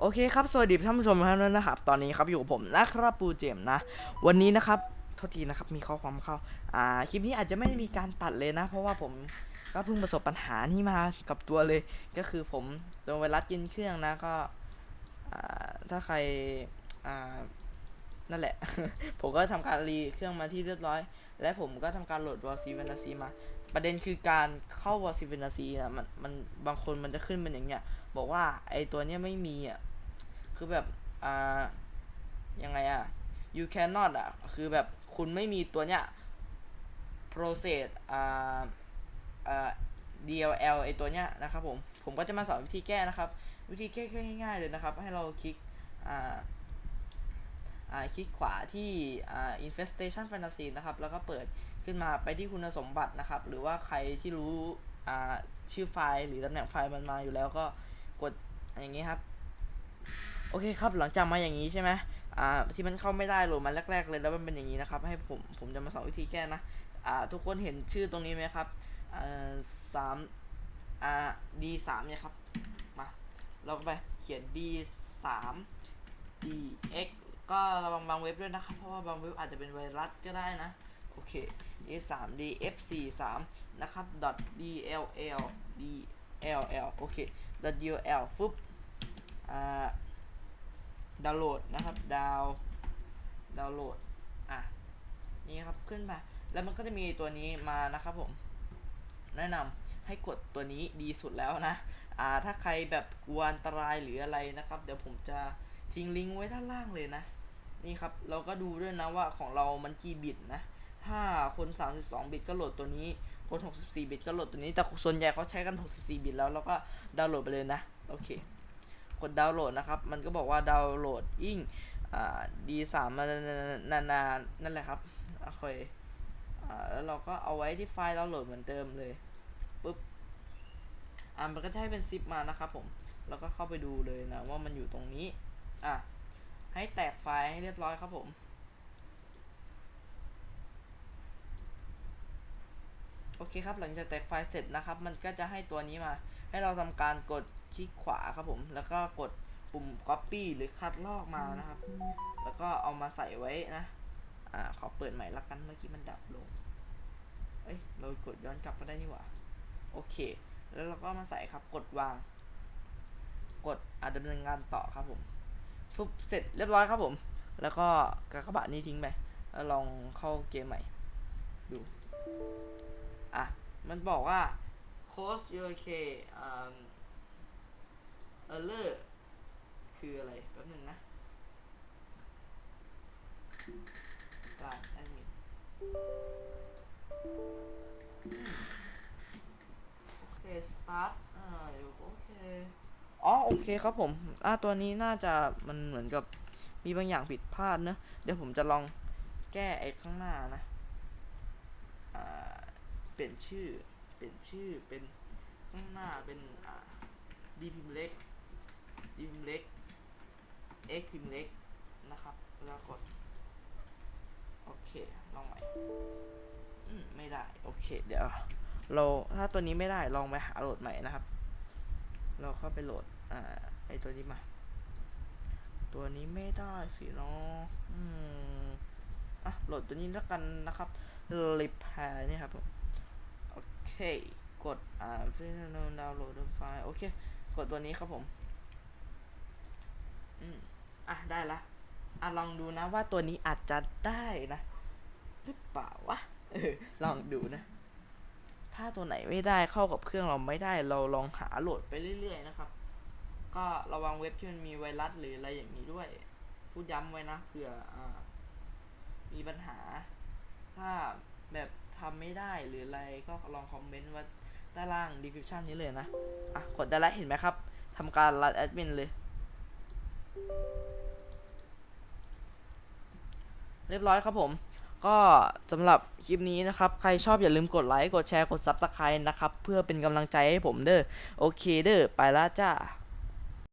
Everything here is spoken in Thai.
โอเคครับ สวัสดีท่านผู้ชมทุกท่านด้วยนะครับ ตอนนี้ครับอยู่ผมนะครับปูเจมส์นะ วันนี้นะครับ โทษทีนะครับมีข้อความเข้า อ่า คลิปนี้อาจจะไม่มีการตัดเลยนะ เพราะว่าผมก็เพิ่งประสบปัญหานี้มากับตัวเลย ก็คือผมโดนไวรัสกินเครื่องนะ ก็ อ่า ถ้าใคร อ่า นั่นแหละ ผมก็ทำการรีเครื่องมาที่เรียบร้อย และผมก็ทำการโหลดวอร์ซีเวนซีมา ประเด็นคือการเข้าวอร์ซีเวนาซีนะมันมันบางคนมันจะขึ้นเป็นอย่างเงี้ย บอกว่าไอตัวเนี้ยไม่มีอะคือแบบอ่ายังไงอะ you cannot อะ คือแบบคุณไม่มีตัวเนี้ย process อ่าอ่า DLL ไอตัวเนี้ยนะครับผม ผมก็จะมาสอนวิธีแก้นะครับ วิธีแก้ง่ายๆเลยนะครับ ให้เราคลิกอ่าอ่าคลิกขวาที่อ่า infestation fantasy นะครับ แล้วก็เปิด ขึ้นมาไปที่คุณสมบัตินะครับ หรือว่าใครที่รู้ชื่อไฟล์หรือตำแหน่งไฟล์มันมาอยู่แล้วก็กดอย่างนี้ครับ โอเคครับหลังจากมาอย่างนี้ใช่ไหมอ่าที่มันเข้าไม่ได้โหลดมาแรก ๆ เลยแล้วมันเป็นอย่างนี้นะครับ ให้ผมผมจะมาสอนวิธีแก้นะอ่าทุกคนเห็นชื่อตรงนี้ไหมครับอ่าสามอ่า D สามเนี่ยครับมาเราไปเขียน D สาม D X ก็ระวังบางเว็บด้วยนะครับ เพราะว่าบางเว็บอาจจะเป็นไวรัสก็ได้นะ โอเค D สาม D F สี่สามนะครับ .dll D L L โอเค dot U L ฟึบอ่าดาวน์โหลดนะครับดาวดาวน์โหลดอะนี่ครับขึ้นมาแล้วมันก็จะมีตัวนี้มานะครับผม แนะนำให้กดตัวนี้ดีสุดแล้วนะอ่าถ้าใครแบบกลัวอันตรายหรืออะไรนะครับ เดี๋ยวผมจะทิ้งลิงก์ไว้ด้านล่างเลยนะ นี่ครับ เราก็ดูด้วยนะว่าของเรามันกี่บิตนะ ถ้าคน 32 บิตก็โหลดตัวนี้ คน 64 บิตก็โหลดตัวนี้ แต่ส่วนใหญ่เขาใช้กัน 64 บิตแล้ว แล้วก็ดาวน์โหลดไปเลยนะ โอเค กดดาวน์โหลดนะครับ มันก็บอกว่าดาวน์โหลดยิ่งอ่า D3 มานานๆนั่นแหละครับ โอเคอ่าแล้วเราก็เอาไว้ที่ไฟล์ดาวน์โหลดเหมือนเดิมเลยปุ๊บ อ่ามันก็จะให้เป็นซิปมานะครับผม แล้วก็เข้าไปดูเลยนะว่ามันอยู่ตรงนี้ อะ ให้แตกไฟล์ให้เรียบร้อยครับผม โอ เคครับหลังจากแตกไฟล์เสร็จนะครับ มันก็จะให้ตัวนี้มา ให้เราทำการกดคลิกขวาครับผม แล้วก็กดปุ่ม copy หรือคัดลอกมานะครับ แล้วก็เอามาใส่ไว้นะอ่าขอเปิดใหม่ละกันเมื่อกี้มันดับลงเอ้ยเรากดย้อนกลับก็ได้นี่หว่าโอเค แล้วเราก็มาใส่ครับกดวาง กดอ่าดำเนินงานต่อครับผมฟุบเสร็จเรียบร้อยครับผม แล้วก็กากบาทนี้ทิ้งไปแล้วลองเข้าเกมใหม่ ดู อะ มันบอกว่า close your k um error คืออะไรแป๊บนึงนะการแอดมินโอเค start อ่าอยู่โอเค อ๋อ โอเคครับผม อ่า ตัวนี้น่าจะมันเหมือนกับมีบางอย่างผิดพลาดเนอะเดี๋ยวผมจะลองแก้ไอ้ข้างหน้านะ อ่า เปลี่ยนชื่อ เปลี่ยนชื่อเป็นข้างหน้าเป็นอ่าดีพิมเล็กดีพิมเล็ก x พิมเล็กนะครับ แล้วกด โอเค ลองใหม่อืมไม่ได้ โอเค เดี๋ยว เราถ้าตัวนี้ไม่ได้ ลองไปหาโหลดใหม่นะครับ เราเข้าไปโหลด อ่า ไอตัวนี้มา ตัวนี้ไม่ได้สิเนาะอืมอะ โหลดตัวนี้แล้วกันนะครับ repair เนี่ยครับผม โอเค กดอ่าดาวน์โหลดไฟล์โอเค กดตัวนี้ครับผม อืมอะ ได้ละอะ ลองดูนะว่าตัวนี้อาจจะได้นะ หรือเปล่าวะเออลองดูนะ ถ้าตัวไหนไม่ได้เข้ากับเครื่องเราไม่ได้ เราลองหาโหลดไปเรื่อยๆนะครับ ก็ระวังเว็บที่มันมีไวรัสหรืออะไรอย่างนี้ด้วย พูดย้ำไว้นะเผื่ออ่ามีปัญหา ถ้า แบบทำไม่ได้หรืออะไรก็ลองคอมเมนต์ไว่าด้ล่าง description นี้เลยนะ อะ กดได้แล้วเห็นไหมครับทำการรันแอดมินเลย เรียบร้อยครับผม ก็สำหรับคลิปนี้นะครับ ใครชอบอย่าลืมกดไลค์ กดแชร์ กด Subscribe นะครับ เพื่อเป็นกำลังใจให้ผมเด้อ โอเคเด้อ ไปละจ้า